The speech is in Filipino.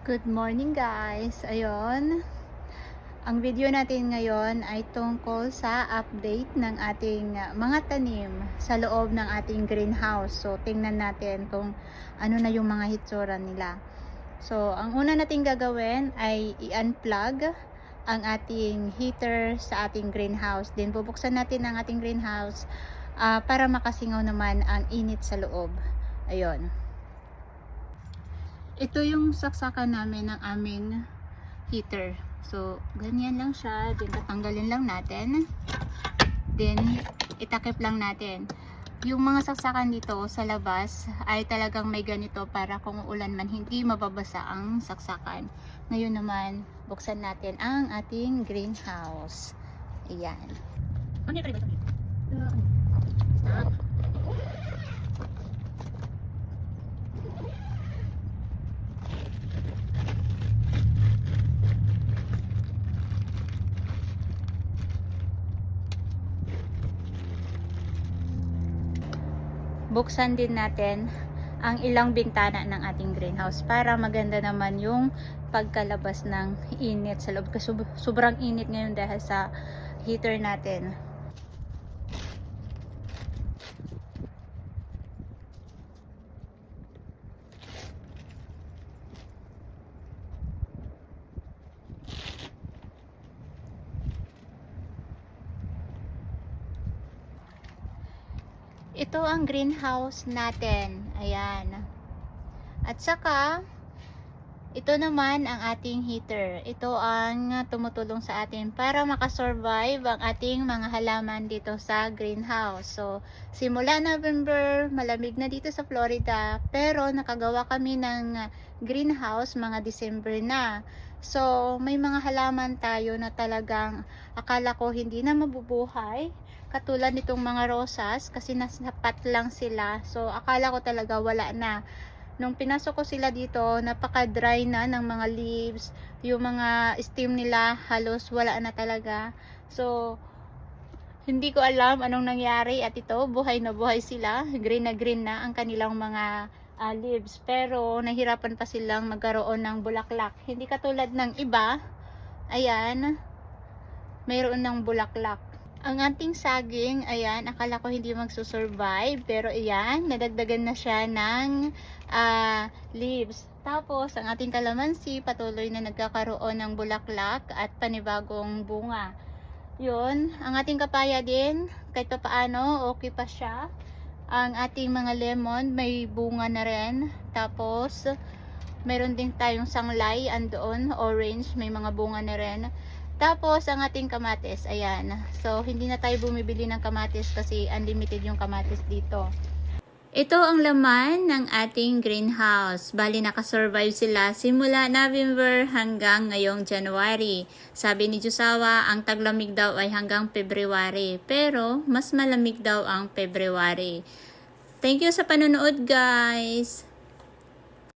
Good morning guys! Ayun, ang video natin ngayon ay tungkol sa update ng ating uh, mga tanim sa loob ng ating greenhouse. So, tingnan natin kung ano na yung mga hitsura nila. So, ang una natin gagawin ay i-unplug ang ating heater sa ating greenhouse. Then, bubuksan natin ang ating greenhouse ah, para makasingaw naman ang init sa loob. Ayun. Ito yung saksakan namin ng aming heater. So, ganyan lang siya. Then, tatanggalin lang natin. Then, itakip lang natin. Yung mga saksakan dito sa labas ay talagang may ganito para kung ulan man hindi mababasa ang saksakan. Ngayon naman, buksan natin ang ating greenhouse. Ayan. Ano yung Buksan din natin ang ilang bintana ng ating greenhouse para maganda naman yung pagkalabas ng init sa loob. Kasi sob- sobrang init ngayon dahil sa heater natin. Ito ang greenhouse natin. Ayan. At saka, ito naman ang ating heater. Ito ang tumutulong sa atin para makasurvive ang ating mga halaman dito sa greenhouse. So, simula November, malamig na dito sa Florida. Pero, nakagawa kami ng greenhouse mga December na. So, may mga halaman tayo na talagang akala ko hindi na mabubuhay katulad nitong mga rosas kasi nasapat lang sila. So akala ko talaga wala na. Nung pinasok ko sila dito napaka-dry na ng mga leaves. Yung mga stem nila halos wala na talaga. So hindi ko alam anong nangyari at ito buhay na buhay sila. Green na green na ang kanilang mga ah, leaves. Pero nahirapan pa silang magkaroon ng bulaklak. Hindi katulad ng iba. Ayan. Mayroon ng bulaklak ang ating saging, ayan, akala ko hindi magsusurvive, pero ayan, nadagdagan na siya ng ah, leaves. Tapos, ang ating kalamansi, patuloy na nagkakaroon ng bulaklak at panibagong bunga. Yun, ang ating kapaya din, kahit pa paano, okay pa siya. Ang ating mga lemon, may bunga na rin. Tapos, meron din tayong sanglay, andoon, orange, may mga bunga na rin. Tapos, ang ating kamatis, ayan. So, hindi na tayo bumibili ng kamatis kasi unlimited yung kamatis dito. Ito ang laman ng ating greenhouse. Bali, nakasurvive sila simula November hanggang ngayong January. Sabi ni Jusawa, ang taglamig daw ay hanggang February. Pero, mas malamig daw ang February. Thank you sa panonood, guys!